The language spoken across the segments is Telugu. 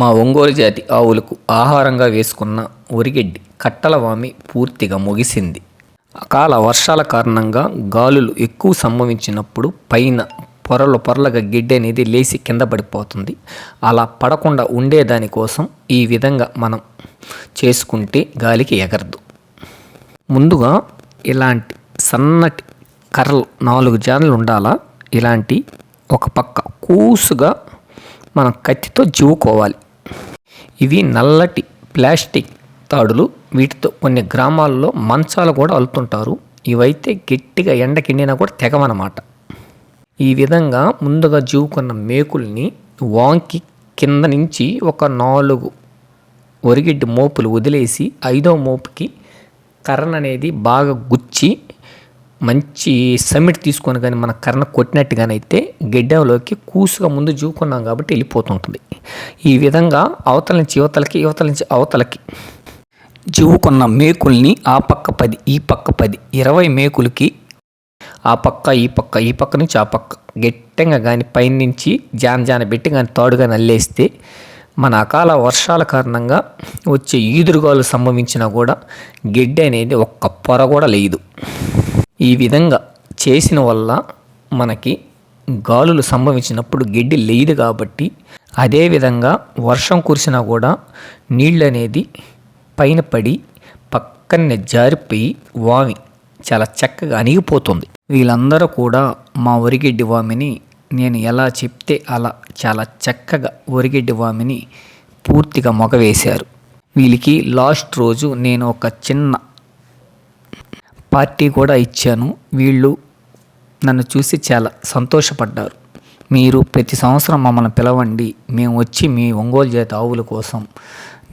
మా ఒంగోలు జాతి ఆవులకు ఆహారంగా వేసుకున్న ఒరిగెడ్డి కట్టలవామి పూర్తిగా ముగిసింది. అకాల వర్షాల కారణంగా గాలులు ఎక్కువ సంభవించినప్పుడు పైన పొరలు పొరలుగా గిడ్డి అనేది లేచి కింద పడిపోతుంది. అలా పడకుండా ఉండేదాని కోసం ఈ విధంగా మనం చేసుకుంటే గాలికి ఎగరదు. ముందుగా ఇలాంటి సన్నటి కర్రలు నాలుగు జాన్లు ఉండాలా? ఇలాంటి ఒక పక్క కూసుగా మనం కత్తితో జీవుకోవాలి. ఇవి నల్లటి ప్లాస్టిక్ తాడులు. వీటితో కొన్ని గ్రామాల్లో మంచాలు కూడా అల్లుతుంటారు. ఇవైతే గట్టిగా ఎండకిండినా కూడా తెగవనమాట. ఈ విధంగా ముందుగా జీవుకున్న మేకుల్ని వాంకి కింద నుంచి ఒక నాలుగు ఒరిగిడ్డి మోపులు వదిలేసి ఐదో మోపుకి కర్రన అనేది బాగా గుచ్చి మంచి సమ్మిట్ తీసుకొని కానీ మన కర్ణ కొట్టినట్టుగానైతే గెడ్డంలోకి కూసుగా ముందు జూకున్నాం కాబట్టి వెళ్ళిపోతుంటుంది. ఈ విధంగా అవతల నుంచి యువతలకి యువతల నుంచి అవతలకి జువుకున్న మేకుల్ని ఆ పక్క పది ఈ పక్క పది ఇరవై మేకులకి ఆ పక్క ఈ పక్క ఈ పక్క నుంచి ఆ పక్క గట్టిగా కానీ పైనుంచి జాన జాన పెట్టి కానీ తాడుగా నల్లేస్తే మన అకాల వర్షాల కారణంగా వచ్చే ఈదురుగాలు సంభవించినా కూడా గడ్డి అనేది ఒక్క పొర కూడా లేదు. ఈ విధంగా చేసిన వల్ల మనకి గాలులు సంభవించినప్పుడు గడ్డి లేదు కాబట్టి అదేవిధంగా వర్షం కురిసినా కూడా నీళ్ళు అనేది పైన పడి పక్కనే జారిపోయి వామి చాలా చక్కగా అణిగిపోతుంది. వీళ్ళందరూ కూడా మా వరిగడ్డి వామిని నేను ఎలా చెప్తే అలా చాలా చక్కగా వరిగడ్డి వామిని పూర్తిగా మొగవేశారు వీళ్ళకి లాస్ట్ రోజు నేను ఒక చిన్న పార్టీ కూడా ఇచ్చాను. వీళ్ళు నన్ను చూసి చాలా సంతోషపడ్డారు. మీరు ప్రతి సంవత్సరం మమ్మల్ని పిలవండి. మేము వచ్చి మీ ఒంగోలు జాతి ఆవుల కోసం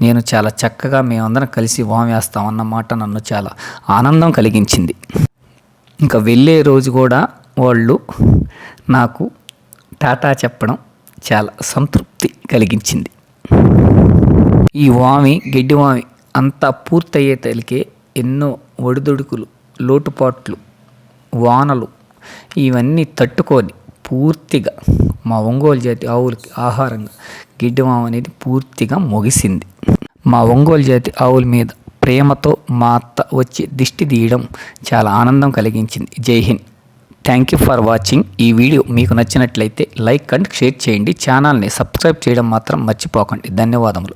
నేను చాలా చక్కగా మేమందరం కలిసి వామ్ వేస్తామన్నమాట నన్ను చాలా ఆనందం కలిగించింది. ఇంకా వెళ్ళే రోజు కూడా వాళ్ళు నాకు టాటా చెప్పడం చాలా సంతృప్తి కలిగించింది. ఈ వామి గడ్డి వామి అంతా పూర్తయ్యేతలికే ఎన్నో ఒడిదుడుకులు లోటుపాట్లు వానలు ఇవన్నీ తట్టుకొని పూర్తిగా మా ఒంగోలు జాతి ఆవులకి ఆహారంగా గిడ్డమామ అనేది పూర్తిగా ముగిసింది. మా ఒంగోలు జాతి ఆవుల మీద ప్రేమతో మా అత్త వచ్చి దిష్టి తీయడం చాలా ఆనందం కలిగించింది. జై Hind. Thank you for watching ఈ వీడియో మీకు నచ్చినట్లయితే లైక్ అండ్ షేర్ చేయండి. ఛానల్ని సబ్స్క్రైబ్ చేయడం మాత్రం మర్చిపోకండి. ధన్యవాదములు.